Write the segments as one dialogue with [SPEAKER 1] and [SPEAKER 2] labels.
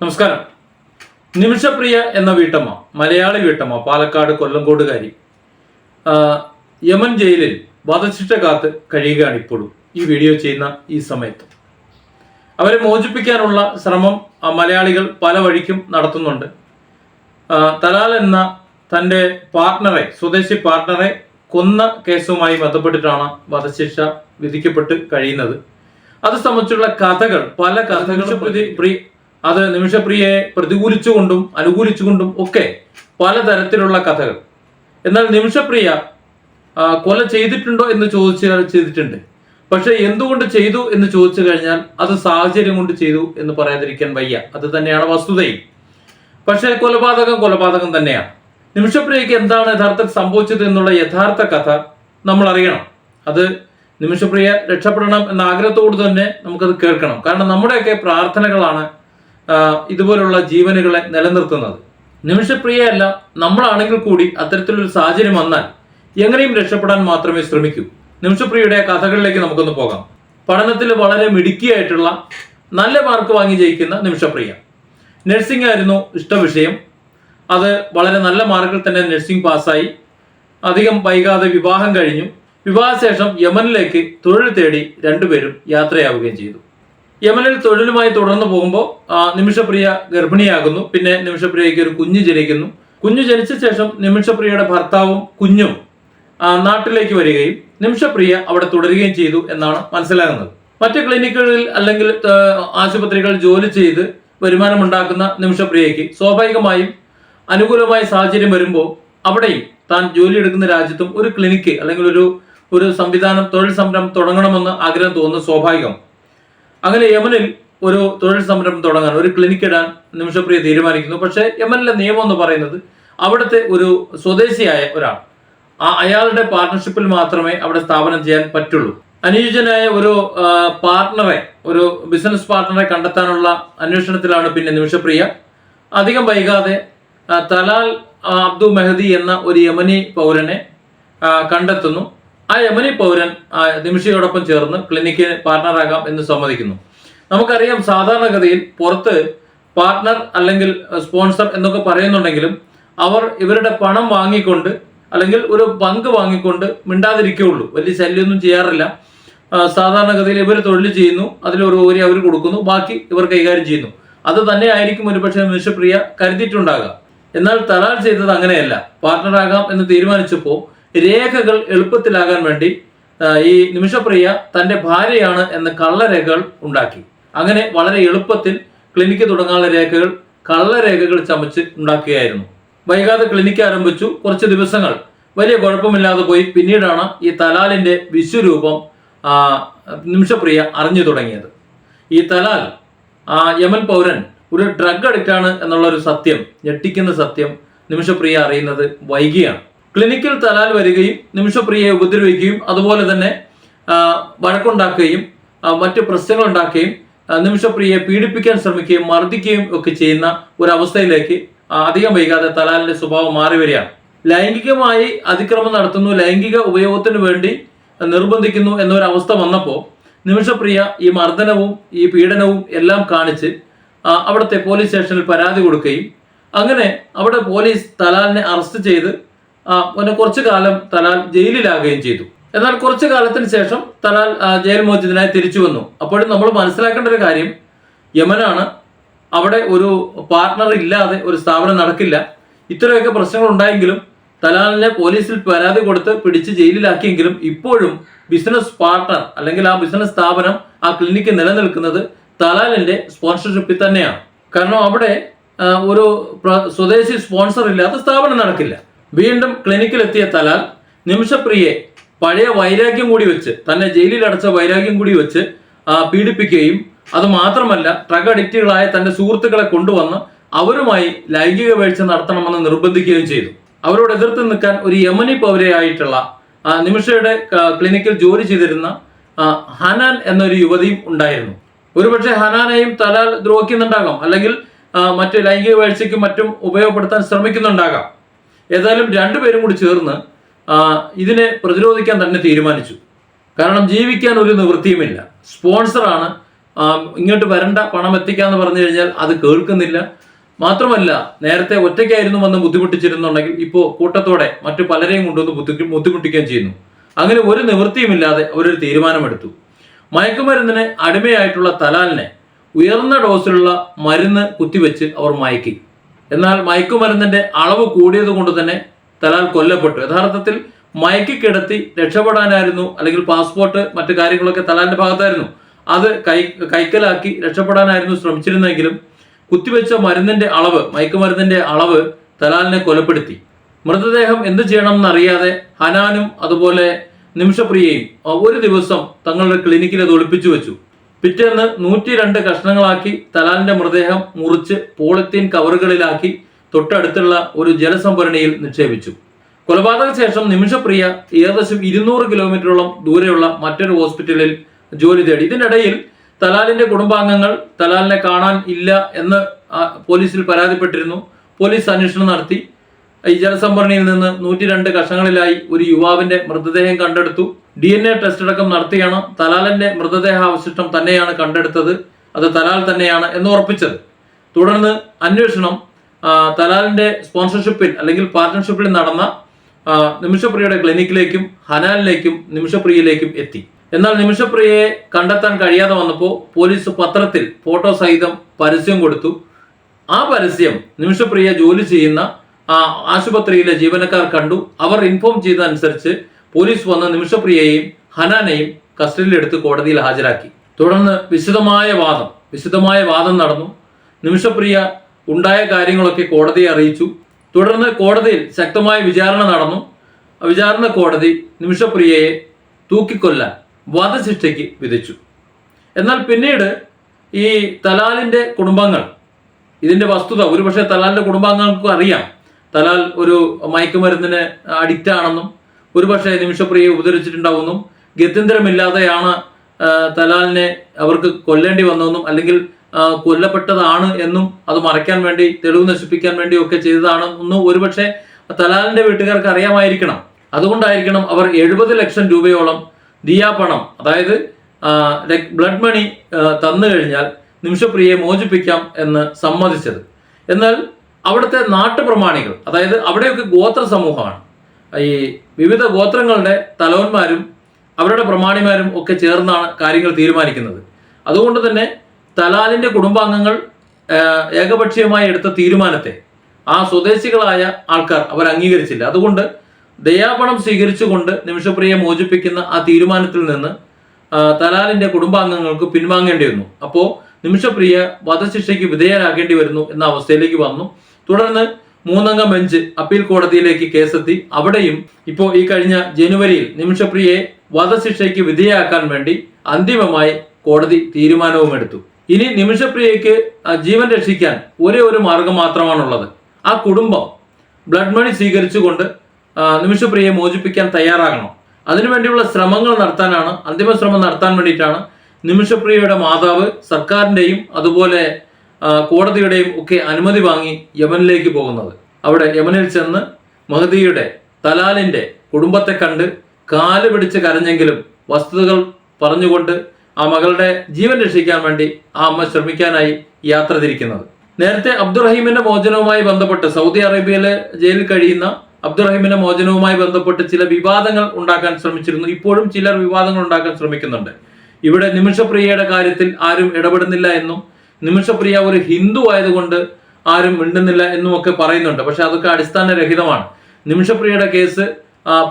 [SPEAKER 1] നമസ്കാരം. നിമിഷപ്രിയ എന്ന വീട്ടമ്മ മലയാളി വീട്ടമ്മ പാലക്കാട് കൊല്ലങ്കോടുകാരി ആ, യമൻ ജയിലിൽ വധശിക്ഷ കാത്ത് കഴിയുകയാണ് ഇപ്പോഴും. ഈ വീഡിയോ ചെയ്യുന്ന ഈ സമയത്ത്. അവരെ മോചിപ്പിക്കാനുള്ള ശ്രമം മലയാളികൾ പല വഴിക്കും നടത്തുന്നുണ്ട്. തലാൽ എന്ന തന്റെ പാർട്ട്ണറെ സ്വദേശി പാർട്ട്ണറെ കൊന്ന കേസുമായി ബന്ധപ്പെട്ടിട്ടാണ് വധശിക്ഷ വിധിക്കപ്പെട്ട് കഴിയുന്നത്. അത് സംബന്ധിച്ചുള്ള കഥകൾ പല കഥകളും അത് നിമിഷപ്രിയയെ പ്രതികൂലിച്ചുകൊണ്ടും അനുകൂലിച്ചുകൊണ്ടും ഒക്കെ പലതരത്തിലുള്ള കഥകൾ. എന്നാൽ നിമിഷപ്രിയ കൊല ചെയ്തിട്ടുണ്ടോ എന്ന് ചോദിച്ചാൽ ചെയ്തിട്ടുണ്ട്. പക്ഷെ എന്തുകൊണ്ട് ചെയ്തു എന്ന് ചോദിച്ചു കഴിഞ്ഞാൽ അത് സാഹചര്യം കൊണ്ട് ചെയ്തു എന്ന് പറയാതിരിക്കാൻ വയ്യ. അത് തന്നെയാണ് വസ്തുതയും. പക്ഷേ കൊലപാതകം കൊലപാതകം തന്നെയാണ്. നിമിഷപ്രിയയ്ക്ക് എന്താണ് യഥാർത്ഥത്തിൽ സംഭവിച്ചത് എന്നുള്ള യഥാർത്ഥ കഥ നമ്മൾ അറിയണം. അത് നിമിഷപ്രിയ രക്ഷപ്പെടണം എന്ന ആഗ്രഹത്തോട് തന്നെ നമുക്കത് കേൾക്കണം. കാരണം നമ്മുടെയൊക്കെ പ്രാർത്ഥനകളാണ് ഇതുപോലുള്ള ജീവനുകളെ നിലനിർത്തുന്നത്. നിമിഷപ്രിയയല്ല നമ്മളാണെങ്കിൽ കൂടി അത്തരത്തിലൊരു സാഹചര്യം വന്നാൽ എങ്ങനെയും രക്ഷപ്പെടാൻ മാത്രമേ ശ്രമിക്കൂ. നിമിഷപ്രിയയുടെ കഥകളിലേക്ക് നമുക്കൊന്ന് പോകാം. പഠനത്തിൽ വളരെ മിടുക്കിയായിട്ടുള്ള നല്ല മാർക്ക് വാങ്ങി ജയിക്കുന്ന നിമിഷപ്രിയ. നഴ്സിംഗ് ആയിരുന്നു ഇഷ്ടവിഷയം. അത് വളരെ നല്ല മാർക്കിൽ തന്നെ നഴ്സിംഗ് പാസ്സായി അധികം വൈകാതെ വിവാഹം കഴിഞ്ഞു. വിവാഹശേഷം യമനിലേക്ക് തൊഴിൽ തേടി രണ്ടുപേരും യാത്രയാവുകയും ചെയ്തു. യമനിൽ തൊഴിലുമായി തുടർന്ന് പോകുമ്പോൾ നിമിഷപ്രിയ ഗർഭിണിയാകുന്നു. പിന്നെ നിമിഷപ്രിയയ്ക്ക് ഒരു കുഞ്ഞ് ജനിക്കുന്നു. കുഞ്ഞു ജനിച്ച ശേഷം നിമിഷപ്രിയയുടെ ഭർത്താവും കുഞ്ഞും നാട്ടിലേക്ക് വരികയും നിമിഷപ്രിയ അവിടെ തുടരുകയും ചെയ്തു എന്നാണ് മനസ്സിലാകുന്നത്. മറ്റ് ക്ലിനിക്കുകളിൽ അല്ലെങ്കിൽ ആശുപത്രികളിൽ ജോലി ചെയ്ത് വരുമാനമുണ്ടാക്കുന്ന നിമിഷപ്രിയയ്ക്ക് സ്വാഭാവികമായും അനുകൂലമായ സാഹചര്യം വരുമ്പോൾ അവിടെയും താൻ ജോലി എടുക്കുന്ന രാജ്യത്തും ഒരു ക്ലിനിക്ക് അല്ലെങ്കിൽ ഒരു ഒരു സംവിധാനം തൊഴിൽ സംരംഭം തുടങ്ങണമെന്ന് ആഗ്രഹം തോന്നുന്നത് സ്വാഭാവികം അങ്ങനെ യമനിൽ ഒരു തൊഴിൽ സംരംഭം തുടങ്ങാൻ ഒരു ക്ലിനിക്ക് ഇടാൻ നിമിഷപ്രിയ തീരുമാനിക്കുന്നു. പക്ഷേ യമനിലെ നിയമം എന്ന് പറയുന്നത് അവിടുത്തെ ഒരു സ്വദേശിയായ ഒരാൾ. ആ അയാളുടെ പാർട്ട്ണർഷിപ്പിൽ മാത്രമേ അവിടെ സ്ഥാപനം ചെയ്യാൻ പറ്റുള്ളൂ. അനുയോജ്യനായ ഒരു പാർട്ണറെ ഒരു ബിസിനസ് പാർട്ണറെ കണ്ടെത്താനുള്ള അന്വേഷണത്തിലാണ് പിന്നെ നിമിഷപ്രിയ. അധികം വൈകാതെ തലാൽ അബ്ദു മെഹദി എന്ന ഒരു യമനി പൗരനെ കണ്ടെത്തുന്നു. ആ യമനി പൗരൻ നിമിഷയോടൊപ്പം ചേർന്ന് ക്ലിനിക്കിന് പാർട്ണറാകാം എന്ന് സമ്മതിക്കുന്നു. നമുക്കറിയാം സാധാരണഗതിയിൽ പുറത്ത് പാർട്ണർ അല്ലെങ്കിൽ സ്പോൺസർ എന്നൊക്കെ പറയുന്നുണ്ടെങ്കിലും അവർ ഇവരുടെ പണം വാങ്ങിക്കൊണ്ട് അല്ലെങ്കിൽ ഒരു പങ്ക് വാങ്ങിക്കൊണ്ട് മിണ്ടാതിരിക്കുകയുള്ളൂ. വലിയ ശല്യമൊന്നും ചെയ്യാറില്ല. സാധാരണഗതിയിൽ ഇവർ തൊഴിൽ ചെയ്യുന്നു അതിലൊരു ഓരി അവർ കൊടുക്കുന്നു ബാക്കി ഇവർ കൈകാര്യം ചെയ്യുന്നു. അത് തന്നെ ആയിരിക്കും ഒരുപക്ഷെ നിമിഷപ്രിയ കരുതിയിട്ടുണ്ടാകാം. എന്നാൽ തലാൽ ചെയ്തത് അങ്ങനെയല്ല. പാർട്ണറാകാം എന്ന് തീരുമാനിച്ചപ്പോൾ രേഖകൾ എളുപ്പത്തിലാകാൻ വേണ്ടി ഈ നിമിഷപ്രിയ തന്റെ ഭാര്യയാണ് എന്ന കള്ളരേഖകൾ ഉണ്ടാക്കി. അങ്ങനെ വളരെ എളുപ്പത്തിൽ ക്ലിനിക്ക് തുടങ്ങാനുള്ള രേഖകൾ കള്ളരേഖകൾ ചമച്ച് ഉണ്ടാക്കുകയായിരുന്നു. വൈകാതെ ക്ലിനിക്ക് ആരംഭിച്ചു കുറച്ച് ദിവസങ്ങൾ. വലിയ കുഴപ്പമില്ലാതെ പോയി. പിന്നീടാണ് ഈ തലാലിന്റെ വിശ്വരൂപം നിമിഷപ്രിയ അറിഞ്ഞു തുടങ്ങിയത്. ഈ തലാൽ യമൻ പൗരൻ ഒരു ഡ്രഗ് അഡിക്റ്റാണ് എന്നുള്ള ഒരു സത്യം ഞെട്ടിക്കുന്ന സത്യം നിമിഷപ്രിയ അറിയുന്നത് വൈകിയാണ്. ക്ലിനിക്കിൽ തലാൽ വരികയും നിമിഷപ്രിയയെ ഉപദ്രവിക്കുകയും അതുപോലെ തന്നെ വഴക്കുണ്ടാക്കുകയും മറ്റ് പ്രശ്നങ്ങൾ ഉണ്ടാക്കുകയും നിമിഷപ്രിയയെ പീഡിപ്പിക്കാൻ ശ്രമിക്കുകയും മർദ്ദിക്കുകയും ഒക്കെ ചെയ്യുന്ന ഒരു അവസ്ഥയിലേക്ക് അധികം വൈകാതെ തലാലിന്റെ സ്വഭാവം മാറി വരികയാണ്. ലൈംഗികമായി അതിക്രമം നടത്തുന്നു ലൈംഗിക ഉപയോഗത്തിന് വേണ്ടി നിർബന്ധിക്കുന്നു എന്നൊരവസ്ഥ വന്നപ്പോൾ നിമിഷപ്രിയ ഈ മർദ്ദനവും ഈ പീഡനവും എല്ലാം കാണിച്ച് അവിടുത്തെ പോലീസ് സ്റ്റേഷനിൽ പരാതി കൊടുക്കുകയും അങ്ങനെ അവിടെ പോലീസ് തലാലിനെ അറസ്റ്റ് ചെയ്ത് പിന്നെ കുറച്ചു കാലം തലാൽ ജയിലിലാകുകയും ചെയ്തു. എന്നാൽ കുറച്ചു കാലത്തിന് ശേഷം തലാൽ ജയിൽ മോചിതനായി തിരിച്ചു വന്നു. അപ്പോഴും നമ്മൾ മനസ്സിലാക്കേണ്ട ഒരു കാര്യം യമനാണ് അവിടെ ഒരു പാർട്ണർ ഇല്ലാതെ ഒരു സ്ഥാപനം നടക്കില്ല. ഇത്രയൊക്കെ പ്രശ്നങ്ങൾ ഉണ്ടായെങ്കിലും തലാലിനെ പോലീസിൽ പരാതി കൊടുത്ത് പിടിച്ച് ജയിലിലാക്കിയെങ്കിലും ഇപ്പോഴും ബിസിനസ് പാർട്ണർ അല്ലെങ്കിൽ ആ ബിസിനസ് സ്ഥാപനം ആ ക്ലിനിക്ക് നിലനിൽക്കുന്നത് തലാലിന്റെ സ്പോൺസർഷിപ്പിൽ തന്നെയാണ്. കാരണം അവിടെ ഒരു സ്വദേശി സ്പോൺസർ ഇല്ലാത്ത സ്ഥാപനം നടക്കില്ല. വീണ്ടും ക്ലിനിക്കിലെത്തിയ തലാൽ നിമിഷപ്രിയെ പഴയ വൈരാഗ്യം കൂടി വെച്ച് തന്നെ ജയിലിൽ അടച്ച വൈരാഗ്യം കൂടി വെച്ച് പീഡിപ്പിക്കുകയും അത് മാത്രമല്ല ഡ്രഗ് അഡിക്റ്റുകളായ തന്റെ സുഹൃത്തുക്കളെ കൊണ്ടുവന്ന് അവരുമായി ലൈംഗിക വീഴ്ച നടത്തണമെന്ന് നിർബന്ധിക്കുകയും ചെയ്തു. അവരോട് എതിർത്ത് നിൽക്കാൻ ഒരു യമനി പൗരയായിട്ടുള്ള നിമിഷയുടെ ക്ലിനിക്കിൽ ജോലി ചെയ്തിരുന്ന ഹനാൻ എന്നൊരു യുവതിയും ഉണ്ടായിരുന്നു. ഒരുപക്ഷെ ഹനാനെയും തലാൽ ദ്രോഹിക്കുന്നുണ്ടാകാം അല്ലെങ്കിൽ മറ്റ് ലൈംഗിക വീഴ്ചയ്ക്കും മറ്റും ഉപയോഗപ്പെടുത്താൻ ശ്രമിക്കുന്നുണ്ടാകാം. ഏതായാലും രണ്ടുപേരും കൂടി ചേർന്ന് ഇതിനെ പ്രതിരോധിക്കാൻ തന്നെ തീരുമാനിച്ചു. കാരണം ജീവിക്കാൻ ഒരു നിവൃത്തിയുമില്ല. സ്പോൺസറാണ് ഇങ്ങോട്ട് വരണ്ട പണം എത്തിക്കാന്ന് പറഞ്ഞു കഴിഞ്ഞാൽ അത് കേൾക്കുന്നില്ല. മാത്രമല്ല നേരത്തെ ഒറ്റയ്ക്കായിരുന്നു വന്ന് ബുദ്ധിമുട്ടിച്ചിരുന്നുണ്ടെങ്കിൽ ഇപ്പോൾ കൂട്ടത്തോടെ മറ്റു പലരെയും കൊണ്ടുവന്ന് ബുദ്ധി ബുദ്ധിമുട്ടിക്കുകയും ചെയ്യുന്നു. അങ്ങനെ ഒരു നിവൃത്തിയുമില്ലാതെ അവരൊരു തീരുമാനമെടുത്തു. മയക്കുമരുന്നിന് അടിമയായിട്ടുള്ള തലാലിനെ ഉയർന്ന ഡോസിലുള്ള മരുന്ന് കുത്തിവെച്ച് അവർ മയക്കി. എന്നാൽ മയക്കുമരുന്നിന്റെ അളവ് കൂടിയത് കൊണ്ട് തന്നെ തലാൽ കൊല്ലപ്പെട്ടു. യഥാർത്ഥത്തിൽ മയക്കി കിടത്തി രക്ഷപ്പെടാനായിരുന്നു അല്ലെങ്കിൽ പാസ്പോർട്ട് മറ്റു കാര്യങ്ങളൊക്കെ തലാലിന്റെ ഭാഗത്തായിരുന്നു. അത് കൈ കൈക്കലാക്കി രക്ഷപ്പെടാനായിരുന്നു ശ്രമിച്ചിരുന്നെങ്കിലും കുത്തിവെച്ച മരുന്നിന്റെ അളവ് മയക്കുമരുന്നിന്റെ അളവ് തലാലിനെ കൊലപ്പെടുത്തി. മൃതദേഹം എന്ത് ചെയ്യണം എന്നറിയാതെ ഹനാനും അതുപോലെ നിമിഷപ്രിയയും ഒരു ദിവസം തങ്ങളുടെ ക്ലിനിക്കിൽ അത് ഒളിപ്പിച്ചു വെച്ചു. പിറ്റേന്ന് നൂറ്റി രണ്ട് കഷ്ണങ്ങളാക്കി തലാലിന്റെ മൃതദേഹം മുറിച്ച് പോളിത്തീൻ കവറുകളിലാക്കി തൊട്ടടുത്തുള്ള ഒരു ജലസംഭരണിയിൽ നിക്ഷേപിച്ചു. കൊലപാതക ശേഷം നിമിഷപ്രിയ ഏകദേശം ഇരുന്നൂറ് കിലോമീറ്ററോളം ദൂരെയുള്ള മറ്റൊരു ഹോസ്പിറ്റലിൽ ജോലി തേടി. ഇതിനിടയിൽ തലാലിന്റെ കുടുംബാംഗങ്ങൾ തലാലിനെ കാണാൻ ഇല്ല എന്ന് പോലീസിൽ പരാതിപ്പെട്ടിരുന്നു. പോലീസ് അന്വേഷണം നടത്തി. ഈ ജലസംഭരണിയിൽ നിന്ന് നൂറ്റി രണ്ട് കഷങ്ങളിലായി ഒരു യുവാവിന്റെ മൃതദേഹം കണ്ടെടുത്തു. ഡി എൻ എ ടെസ്റ്റ് അടക്കം നടത്തിയാണ് തലാലിന്റെ മൃതദേഹാവശിഷ്ടം തന്നെയാണ് കണ്ടെടുത്തത്. അത് തലാൽ തന്നെയാണ് എന്ന് ഉറപ്പിച്ചത്. തുടർന്ന് അന്വേഷണം തലാലിന്റെ സ്പോൺസർഷിപ്പിൽ അല്ലെങ്കിൽ പാർട്ട്ണർഷിപ്പിൽ നടന്ന നിമിഷപ്രിയയുടെ ക്ലിനിക്കിലേക്കും ഹനാലിലേക്കും നിമിഷപ്രിയയിലേക്കും എത്തി. എന്നാൽ നിമിഷപ്രിയയെ കണ്ടെത്താൻ കഴിയാതെ വന്നപ്പോൾ പോലീസ് പത്രത്തിൽ ഫോട്ടോ സഹിതം പരസ്യം കൊടുത്തു. ആ പരസ്യം നിമിഷപ്രിയ ജോലി ചെയ്യുന്ന ആശുപത്രിയിലെ ജീവനക്കാർ കണ്ടു. അവർ ഇൻഫോം ചെയ്തതനുസരിച്ച് പോലീസ് വന്ന് നിമിഷപ്രിയയെയും ഹനാനെയും കസ്റ്റഡിയിലെടുത്ത് കോടതിയിൽ ഹാജരാക്കി. തുടർന്ന് വിശദമായ വാദം വിശദമായ വാദം നടന്നു. നിമിഷപ്രിയ ഉണ്ടായ കാര്യങ്ങളൊക്കെ കോടതിയെ അറിയിച്ചു. തുടർന്ന് കോടതിയിൽ ശക്തമായ വിചാരണ നടന്നു. വിചാരണ കോടതി നിമിഷപ്രിയയെ തൂക്കിക്കൊല്ലാൻ വധശിക്ഷയ്ക്ക് വിധിച്ചു. എന്നാൽ പിന്നീട് ഈ തലാലിന്റെ കുടുംബങ്ങൾ ഇതിന്റെ വസ്തുത ഒരുപക്ഷെ തലാലിന്റെ കുടുംബാംഗങ്ങൾക്കും അറിയാം. തലാൽ ഒരു മയക്കുമരുന്നിന് അഡിക്റ്റ് ആണെന്നും ഒരുപക്ഷെ നിമിഷപ്രിയെ ഉപദ്രവിച്ചിട്ടുണ്ടാവുമെന്നും ഗത്യന്തരമില്ലാതെയാണ് തലാലിനെ അവർക്ക് കൊല്ലേണ്ടി വന്നതെന്നും അല്ലെങ്കിൽ കൊല്ലപ്പെട്ടതാണ് എന്നും അത് മറയ്ക്കാൻ വേണ്ടി തെളിവ് നശിപ്പിക്കാൻ വേണ്ടി ഒക്കെ ചെയ്തതാണെന്നും ഒരുപക്ഷെ തലാലിന്റെ വീട്ടുകാർക്ക് അറിയാമായിരിക്കണം. അതുകൊണ്ടായിരിക്കണം അവർ എഴുപത് ലക്ഷം രൂപയോളം ദിയാപണം അതായത് ബ്ലഡ് മണി തന്നു കഴിഞ്ഞാൽ നിമിഷപ്രിയെ മോചിപ്പിക്കാം എന്ന് സമ്മതിച്ചത്. എന്നാൽ അവിടുത്തെ നാട്ടുപ്രമാണികൾ അതായത് അവിടെയൊക്കെ ഗോത്ര സമൂഹമാണ്. ഈ വിവിധ ഗോത്രങ്ങളുടെ തലവന്മാരും അവരുടെ പ്രമാണിമാരും ഒക്കെ ചേർന്നാണ് കാര്യങ്ങൾ തീരുമാനിക്കുന്നത്. അതുകൊണ്ട് തന്നെ തലാലിന്റെ കുടുംബാംഗങ്ങൾ ഏകപക്ഷീയമായി എടുത്ത തീരുമാനത്തെ ആ സ്വദേശികളായ ആൾക്കാർ അവർ അംഗീകരിച്ചില്ല. അതുകൊണ്ട് ദയാപണം സ്വീകരിച്ചുകൊണ്ട് നിമിഷപ്രിയെ മോചിപ്പിക്കുന്ന ആ തീരുമാനത്തിൽ നിന്ന് തലാലിന്റെ കുടുംബാംഗങ്ങൾക്ക് പിൻവാങ്ങേണ്ടി വന്നു. അപ്പോൾ നിമിഷപ്രിയ വധശിക്ഷയ്ക്ക് വിധേയരാകേണ്ടി വരുന്നു എന്ന അവസ്ഥയിലേക്ക് വന്നു. തുടർന്ന് മൂന്നംഗ ബെഞ്ച് അപ്പീൽ കോടതിയിലേക്ക് കേസെത്തി. അവിടെയും ഇപ്പോ ഈ കഴിഞ്ഞ ജനുവരിയിൽ നിമിഷപ്രിയയെ വധശിക്ഷയ്ക്ക് വിധേയാക്കാൻ വേണ്ടി അന്തിമമായി കോടതി തീരുമാനവും എടുത്തു ഇനി നിമിഷപ്രിയയ്ക്ക് ജീവൻ രക്ഷിക്കാൻ ഒരേ ഒരു മാർഗം മാത്രമാണുള്ളത്. ആ കുടുംബം ബ്ലഡ് മണി സ്വീകരിച്ചുകൊണ്ട് നിമിഷപ്രിയയെ മോചിപ്പിക്കാൻ തയ്യാറാകണം. അതിനുവേണ്ടിയുള്ള ശ്രമങ്ങൾ നടത്താനാണ് അന്തിമ ശ്രമം നടത്താൻ വേണ്ടിയിട്ടാണ് നിമിഷപ്രിയയുടെ മാതാവ് സർക്കാരിന്റെയും അതുപോലെ കോടതിയുടെയും ഒക്കെ അനുമതി വാങ്ങി യമനിലേക്ക് പോകുന്നത്. അവിടെ യമനിൽ ചെന്ന് മഹദിയുടെ തലാലിന്റെ കുടുംബത്തെ കണ്ട് കാൽ പിടിച്ച് കരഞ്ഞെങ്കിലും വസ്തുതകൾ പറഞ്ഞുകൊണ്ട് ആ മകളുടെ ജീവൻ രക്ഷിക്കാൻ വേണ്ടി ആ അമ്മ ശ്രമിക്കാനായി യാത്ര തിരിക്കുന്നത്. നേരത്തെ അബ്ദുറഹീമിന്റെ മോചനവുമായി ബന്ധപ്പെട്ട് സൗദി അറേബ്യയിലെ ജയിലിൽ കഴിയുന്ന അബ്ദുറഹീമിന്റെ മോചനവുമായി ബന്ധപ്പെട്ട് ചില വിവാദങ്ങൾ ഉണ്ടാക്കാൻ ശ്രമിച്ചിരുന്നു. ഇപ്പോഴും ചിലർ വിവാദങ്ങൾ ഉണ്ടാക്കാൻ ശ്രമിക്കുന്നുണ്ട്. ഇവിടെ നിമിഷപ്രിയയുടെ കാര്യത്തിൽ ആരും ഇടപെടുന്നില്ല എന്നും നിമിഷപ്രിയ ഒരു ഹിന്ദു ആയതുകൊണ്ട് ആരും മിണ്ടുന്നില്ല എന്നും ഒക്കെ പറയുന്നുണ്ട്. പക്ഷെ അതൊക്കെ അടിസ്ഥാനരഹിതമാണ്. നിമിഷപ്രിയയുടെ കേസ്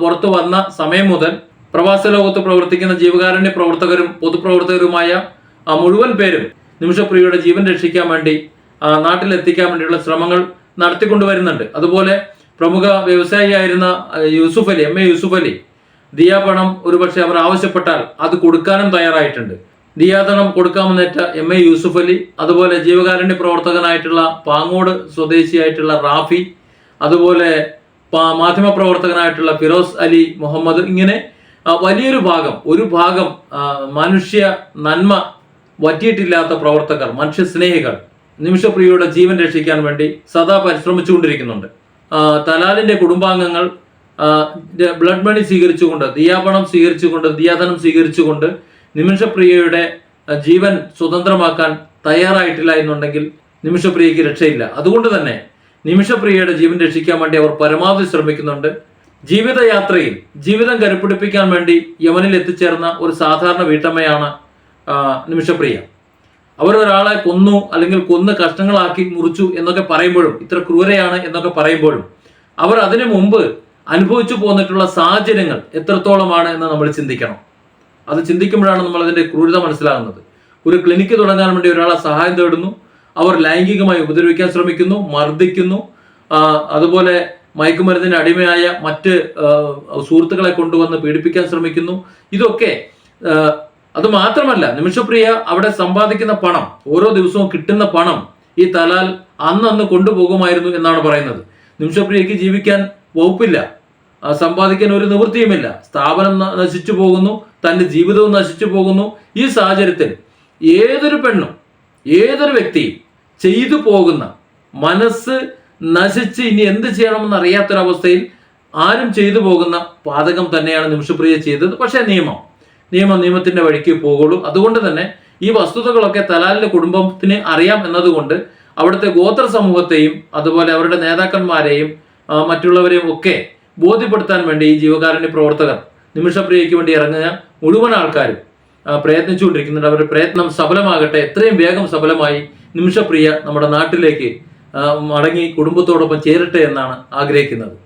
[SPEAKER 1] പുറത്തു വന്ന സമയം മുതൽ പ്രവാസ ലോകത്ത് പ്രവർത്തിക്കുന്ന ജീവകാരുണ്യ പ്രവർത്തകരും പൊതുപ്രവർത്തകരുമായ മുഴുവൻ പേരും നിമിഷപ്രിയയുടെ ജീവൻ രക്ഷിക്കാൻ വേണ്ടി നാട്ടിലെത്തിക്കാൻ വേണ്ടിയുള്ള ശ്രമങ്ങൾ നടത്തിക്കൊണ്ടുവരുന്നുണ്ട്. അതുപോലെ പ്രമുഖ വ്യവസായിയായിരുന്ന യൂസുഫ് അലി എം. എ. യൂസുഫ് അലി ദിയാപണം ഒരുപക്ഷെ അവർ ആവശ്യപ്പെട്ടാൽ അത് കൊടുക്കാനും തയ്യാറായിട്ടുണ്ട്. ദിയാധനം കൊടുക്കാമെന്നേറ്റ എം എ യൂസുഫ് അലി അതുപോലെ ജീവകാരുണ്യ പ്രവർത്തകനായിട്ടുള്ള പാങ്ങോട് സ്വദേശിയായിട്ടുള്ള റാഫി അതുപോലെ മാധ്യമ മാധ്യമപ്രവർത്തകനായിട്ടുള്ള ഫിറോസ് അലി മുഹമ്മദ് ഇങ്ങനെ വലിയൊരു ഭാഗം ഒരു ഭാഗം മനുഷ്യ നന്മ വറ്റിയിട്ടില്ലാത്ത പ്രവർത്തകർ മനുഷ്യ സ്നേഹികൾ നിമിഷപ്രിയയുടെ ജീവൻ രക്ഷിക്കാൻ വേണ്ടി സദാ പരിശ്രമിച്ചുകൊണ്ടിരിക്കുന്നുണ്ട്. തലാലിന്റെ കുടുംബാംഗങ്ങൾ ബ്ലഡ് മണി സ്വീകരിച്ചുകൊണ്ട് ദിയാപണം സ്വീകരിച്ചുകൊണ്ട് ദിയാധനം സ്വീകരിച്ചുകൊണ്ട് നിമിഷപ്രിയയുടെ ജീവൻ സ്വതന്ത്രമാക്കാൻ തയ്യാറായിട്ടില്ല എന്നുണ്ടെങ്കിൽ നിമിഷപ്രിയയ്ക്ക് രക്ഷയില്ല. അതുകൊണ്ട് തന്നെ നിമിഷപ്രിയയുടെ ജീവൻ രക്ഷിക്കാൻ വേണ്ടി അവർ പരമാവധി ശ്രമിക്കുന്നുണ്ട്. ജീവിതയാത്രയിൽ ജീവിതം കരുപ്പിടിപ്പിക്കാൻ വേണ്ടി യമനിൽ എത്തിച്ചേർന്ന ഒരു സാധാരണ വീട്ടമ്മയാണ് നിമിഷപ്രിയ. അവർ ഒരാളെ കൊന്നു അല്ലെങ്കിൽ കൊന്ന് കഷ്ണങ്ങളാക്കി മുറിച്ചു എന്നൊക്കെ പറയുമ്പോഴും ഇത്ര ക്രൂരയാണ് എന്നൊക്കെ പറയുമ്പോഴും അവർ അതിനു മുമ്പ് അനുഭവിച്ചു പോന്നിട്ടുള്ള സാഹചര്യങ്ങൾ എത്രത്തോളമാണ് എന്ന് നമ്മൾ ചിന്തിക്കണം. അത് ചിന്തിക്കുമ്പോഴാണ് നമ്മൾ അതിന്റെ ക്രൂരത മനസ്സിലാകുന്നത്. ഒരു ക്ലിനിക്ക് തുടങ്ങാൻ വേണ്ടി ഒരാളെ സഹായം തേടുന്നു. അവർ ലൈംഗികമായി ഉപദ്രവിക്കാൻ ശ്രമിക്കുന്നു മർദ്ദിക്കുന്നു. അതുപോലെ മയക്കുമരുന്നിന് അടിമയായ മറ്റ് സുഹൃത്തുക്കളെ കൊണ്ടുവന്ന് പീഡിപ്പിക്കാൻ ശ്രമിക്കുന്നു. ഇതൊക്കെ അത് മാത്രമല്ല നിമിഷപ്രിയ അവിടെ സമ്പാദിക്കുന്ന പണം ഓരോ ദിവസവും കിട്ടുന്ന പണം ഈ തലാൽ അന്നന്ന് കൊണ്ടുപോകുമായിരുന്നു എന്നാണ് പറയുന്നത്. നിമിഷപ്രിയയ്ക്ക് ജീവിക്കാൻ വകുപ്പില്ല. സമ്പാദിക്കാൻ ഒരു നിവൃത്തിയുമില്ല. സ്ഥാപനം നശിച്ചു പോകുന്നു. തന്റെ ജീവിതവും നശിച്ചു പോകുന്നു. ഈ സാഹചര്യത്തിൽ ഏതൊരു പെണ്ണും ഏതൊരു വ്യക്തിയും ചെയ്തു പോകുന്ന മനസ്സ് നശിച്ച് ഇനി എന്ത് ചെയ്യണമെന്ന് അറിയാത്തൊരവസ്ഥയിൽ ആരും ചെയ്തു പോകുന്ന പാതകം തന്നെയാണ് നിമിഷപ്രിയ ചെയ്തത്. പക്ഷേ നിയമം നിയമം നിയമത്തിന്റെ വഴിക്ക് പോകുള്ളൂ. അതുകൊണ്ട് തന്നെ ഈ വസ്തുതകളൊക്കെ തലാലിന്റെ കുടുംബത്തിന് അറിയാം എന്നതുകൊണ്ട് അവിടുത്തെ ഗോത്ര സമൂഹത്തെയും അതുപോലെ അവരുടെ നേതാക്കന്മാരെയും മറ്റുള്ളവരെയും ഒക്കെ ബോധ്യപ്പെടുത്താൻ വേണ്ടി ഈ ജീവകാരുണ്യ പ്രവർത്തകർ നിമിഷപ്രിയയ്ക്ക് വേണ്ടി ഇറങ്ങുക. മുഴുവൻ ആൾക്കാരും പ്രയത്നിച്ചുകൊണ്ടിരിക്കുന്നുണ്ട്. അവരുടെ പ്രയത്നം സഫലമാകട്ടെ. എത്രയും വേഗം സഫലമായി നിമിഷപ്രിയ നമ്മുടെ നാട്ടിലേക്ക് മടങ്ങി കുടുംബത്തോടൊപ്പം ചേരട്ടെ എന്നാണ് ആഗ്രഹിക്കുന്നത്.